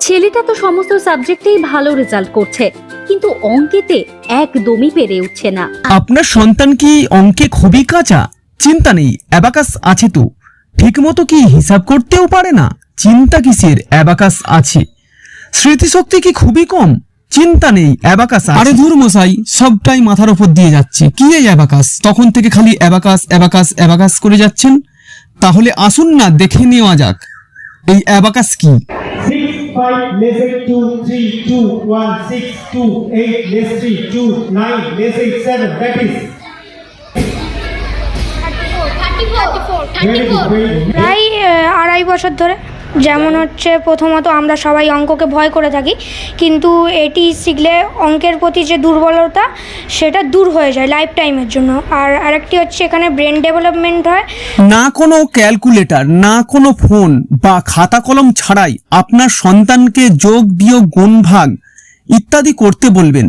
ছেলেটা তো সমস্ত সাবজেক্টেই ভালো রেজাল্ট করছে কিন্তু অঙ্কেতে একদমই পেরে উঠছে না। আপনার সন্তান কি অঙ্কে খুবই কাঁচা? চিন্তা নেই অ্যাবাকাস আছে তো। ঠিকমতো কি হিসাব করতেও পারে না? চিন্তা কিসের অ্যাবাকাস আছে। স্মৃতিশক্তি কি খুবই কম? চিন্তা নেই অ্যাবাকাস আরে ধুর মশাই সবটাই মাথার উপর দিয়ে যাচ্ছে। কি এই অ্যাবাকাস? তখন থেকে খালি অ্যাবাকাস অ্যাবাকাস অ্যাবাকাস করে যাচ্ছেন? তাহলে আসুন না দেখে নেওয়া যাক। এই অ্যাবাকাস কি? Six, five, less eight, two, three, two, one, six, two, eight, less three, two, nine, less eight, seven. That is 34 very good, 34 very good. প্রায় আহ, আড়াই বছর ধরে যেমন হচ্ছে প্রথমত আমরা সবাই অঙ্ককে ভয় করে থাকি, কিন্তু এটি শিখলে অঙ্কের প্রতি যে দুর্বলতা, সেটা দূর হয়ে যায় লাইফ টাইমের জন্য। আর আরেকটি হচ্ছে এখানে ব্রেন ডেভেলপমেন্ট হয়। না কোনো ক্যালকুলেটর না কোনো ফোন বা খাতা কলম ছাড়াই আপনার সন্তানকে যোগ, বিয়োগ গুণ ভাগ ইত্যাদি করতে বলবেন।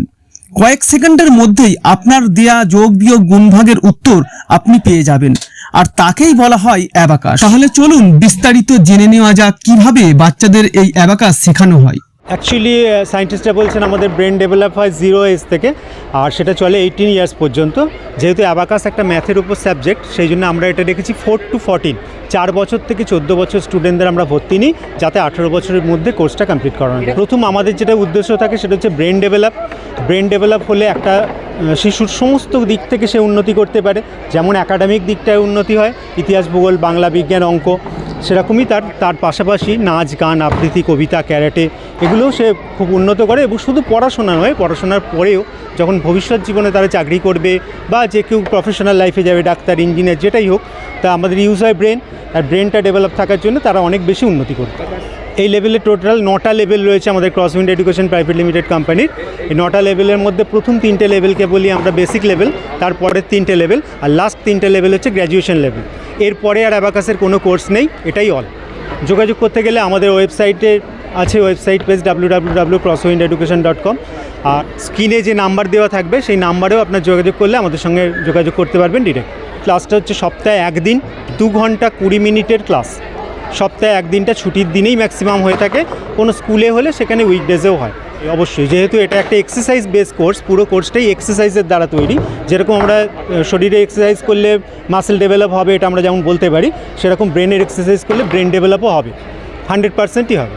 কয়েক সেকেন্ডের মধ্যেই আপনার দেয়া যোগ, বিয়োগ গুণ ভাগের উত্তর আপনি পেয়ে যাবেন। আর তাকেই বলা হয় অ্যাবাকাস। তাহলে চলুন বিস্তারিত জেনে নেওয়া যাক কীভাবে বাচ্চাদের এই অ্যাবাকাস শেখানো হয়। অ্যাকচুয়ালি সায়েন্টিস্টরা বলছেন আমাদের ব্রেন ডেভেলপ হয় জিরো এজ থেকে, আর সেটা চলে এইটিন ইয়ার্স পর্যন্ত। যেহেতু অ্যাবাকাস একটা ম্যাথের উপর সাবজেক্ট সেই জন্য আমরা এটা রেখেছি ফোর টু ফোরটিন চার বছর থেকে চোদ্দ বছর স্টুডেন্টদের আমরা ভর্তি নিই, যাতে আঠেরো বছরের মধ্যে কোর্সটা কমপ্লিট করানো প্রথম আমাদের যেটা উদ্দেশ্য থাকে, সেটা হচ্ছে ব্রেন ডেভেলপ ব্রেন ডেভেলপ হলে একটা শিশুর সমস্ত দিক থেকে সে উন্নতি করতে পারে। যেমন একাডেমিক দিকটায় উন্নতি হয়, ইতিহাস, ভূগোল, বাংলা বিজ্ঞান, অঙ্ক সেরকমই তার তার পাশাপাশি নাচ, গান, আবৃত্তি, কবিতা, ক্যারাটে এগুলোও সে খুব উন্নত করে এবং শুধু পড়াশোনা নয়, পড়াশোনার পরেও যখন ভবিষ্যৎ জীবনে তারা চাকরি করবে বা যে কেউ প্রফেশনাল লাইফে যাবে, ডাক্তার ইঞ্জিনিয়ার যেটাই হোক, তা আমাদের ইউজ হয় ব্রেন আর ব্রেনটা ডেভেলপ থাকার জন্য তারা অনেক বেশি উন্নতি করবে। এই লেভেলে টোটাল নটা লেভেল রয়েছে আমাদের ক্রসউইন্ড এডুকেশন প্রাইভেট লিমিটেড কোম্পানির এই নটা লেভেলের মধ্যে প্রথম তিনটে লেভেলকে বলি আমরা বেসিক লেভেল তারপরের তিনটে লেভেল আর লাস্ট তিনটে লেভেল হচ্ছে গ্র্যাজুয়েশন লেভেল এরপরে আর অ্যাবাকাসের কোনো কোর্স নেই, এটাই অল যোগাযোগ করতে গেলে আমাদের ওয়েবসাইটে আছে website page W W W Crosswind education dot com আর স্ক্রিনে যে নাম্বার দেওয়া থাকবে, সেই নাম্বারেও আপনার যোগাযোগ করলে আমাদের সঙ্গে যোগাযোগ করতে পারবেন ডিরেক্ট ক্লাসটা হচ্ছে সপ্তাহে একদিন, দু ঘণ্টা কুড়ি মিনিটের ক্লাস সপ্তাহে একদিনটা ছুটির দিনেই ম্যাক্সিমাম হয়ে থাকে। কোনো স্কুলে হলে সেখানে উইকডেজেও হয়। অবশ্যই, যেহেতু এটা একটা এক্সারসাইজ বেস কোর্স পুরো কোর্সটাই এক্সারসাইজের দ্বারা তৈরি। যেরকম আমরা শরীরে এক্সারসাইজ করলে মাসেল ডেভেলপ হবে, এটা আমরা যেমন বলতে পারি, সেরকম ব্রেনের এক্সারসাইজ করলে ব্রেন ডেভেলপও হবে। হান্ড্রেড পার্সেন্টই হবে।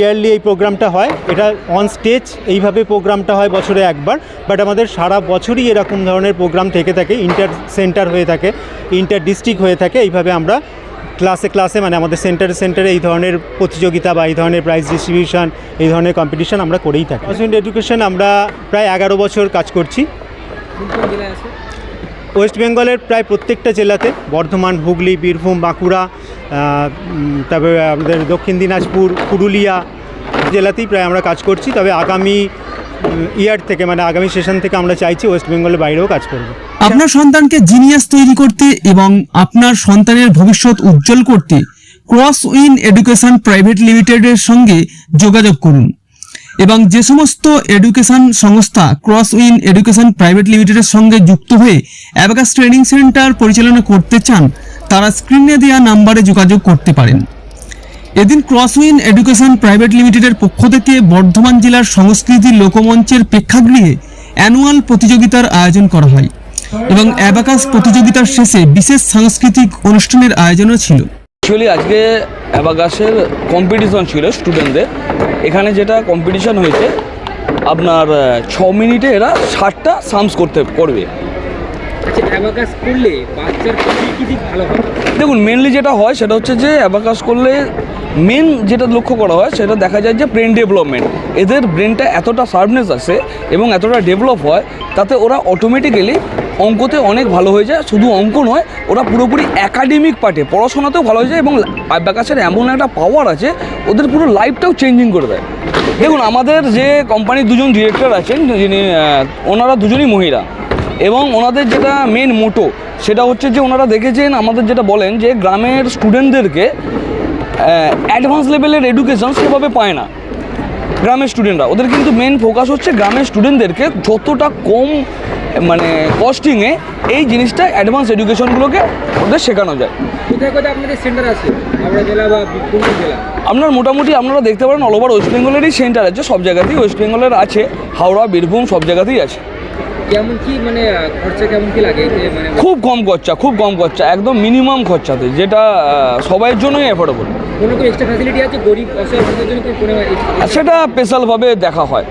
ইয়ারলি এই প্রোগ্রামটা হয়। এটা অন স্টেজ এইভাবে প্রোগ্রামটা হয় বছরে একবার বাট আমাদের সারা বছরই এরকম ধরনের প্রোগ্রাম থেকে থাকে ইন্টার সেন্টার হয়ে থাকে ইন্টার ডিস্ট্রিক্ট হয়ে থাকে, এইভাবে আমরা ক্লাসে ক্লাসে মানে আমাদের সেন্টারে সেন্টারে এই ধরনের প্রতিযোগিতা বা এই ধরনের প্রাইজ ডিস্ট্রিবিউশন এই ধরনের কম্পিটিশন আমরা করেই থাকি। কসমেন্ট এডুকেশন আমরা প্রায় এগারো বছর কাজ করছি। ওয়েস্ট বেঙ্গলের প্রায় প্রত্যেকটা জেলাতে, বর্ধমান, হুগলি, বীরভূম, বাঁকুড়া তারপরে আমাদের দক্ষিণ দিনাজপুর, পুরুলিয়া জেলাতেই প্রায় আমরা কাজ করছি। তবে আগামী ইয়ার থেকে মানে আগামী সেশন থেকে আমরা চাইছি ওয়েস্ট বেঙ্গলের বাইরেও কাজ করব। আপনার সন্তানকে জিনিয়াস তৈরি করতে এবং আপনার সন্তানের ভবিষ্যৎ উজ্জ্বল করতে ক্রস উইন এডুকেশন প্রাইভেট লিমিটেডের সঙ্গে যোগাযোগ করুন। এবং যে সমস্ত এডুকেশন সংস্থা ক্রস উইন এডুকেশন প্রাইভেট লিমিটেডের সঙ্গে যুক্ত হয়ে অ্যাবাকাস ট্রেনিং সেন্টার পরিচালনা করতে চান, তারা স্ক্রিনে দেওয়া নাম্বারে যোগাযোগ করতে পারেন। এদিন ক্রসউইন এডুকেশন প্রাইভেট লিমিটেডের পক্ষ থেকে বর্ধমান জেলার সংস্কৃতি লোকমঞ্চের প্রেক্ষাগৃহে অ্যানুয়াল প্রতিযোগিতার আয়োজন করা হয় এবং অ্যাবাকাস প্রতিযোগিতার শেষে বিশেষ সাংস্কৃতিক অনুষ্ঠানের আয়োজনও ছিল। অ্যাকচুয়ালি আজকে অ্যাবাকাসের কম্পিটিশন ছিল স্টুডেন্টদের এখানে যেটা কম্পিটিশন হয়েছে আপনার ছ মিনিটে এরা ষাটটা সামস করতে করবে। আচ্ছা দেখুন মেনলি যেটা হয় সেটা হচ্ছে যে অ্যাবাকাস করলে মেন যেটা লক্ষ্য করা হয়, সেটা দেখা যায় যে ব্রেন ডেভেলপমেন্ট এদের ব্রেনটা এতটা শার্পনেস আসে এবং এতটা ডেভেলপ হয়, তাতে ওরা অটোমেটিক্যালি অঙ্কতে অনেক ভালো হয়ে যায়। শুধু অঙ্ক নয়, ওরা পুরোপুরি একাডেমিক পার্টে পড়াশোনাতেও ভালো হয়ে যায় এবং অ্যাবাকাসের এমন একটা পাওয়ার আছে, ওদের পুরো লাইফটাও চেঞ্জিং করে দেয়। দেখুন, আমাদের যে কোম্পানির দুজন ডিরেক্টর আছেন, যিনি ওনারা দুজনই মহিলা এবং ওনাদের যেটা মেন মোটো সেটা হচ্ছে যে ওনারা দেখেছেন আমাদের যেটা বলেন যে গ্রামের স্টুডেন্টদেরকে অ্যাডভান্স লেভেলের এডুকেশন সেভাবে পায় না। গ্রামের স্টুডেন্টরা ওদের কিন্তু মেন ফোকাস হচ্ছে গ্রামের স্টুডেন্টদেরকে যতটা কম মানে কস্টিংয়ে এই জিনিসটা অ্যাডভান্স এডুকেশনগুলোকে ওদের শেখানো যায়। কোথায় কোথায় আপনাদের সেন্টার আছে? জেলা বা জেলা? আপনার মোটামুটি আপনারা দেখতে পারেন অল ওভার ওয়েস্ট বেঙ্গলেরই সেন্টার আছে। সব জায়গাতেই ওয়েস্ট বেঙ্গলের আছে। হাওড়া বীরভূম সব জায়গাতেই আছে। কেমন কি মানে খরচা কেমন কি লাগে এতে? মানে খুব কম খরচা খুব কম খরচা একদম মিনিমাম খরচাতে যেটা সবাইয়ের জন্যই অ্যাফোর্ডেবল কোনো কি এক্সট্রা ফ্যাসিলিটি আছে? গরিব অসহায় জন্য কোনো সেটা স্পেশালভাবে দেখা হয়।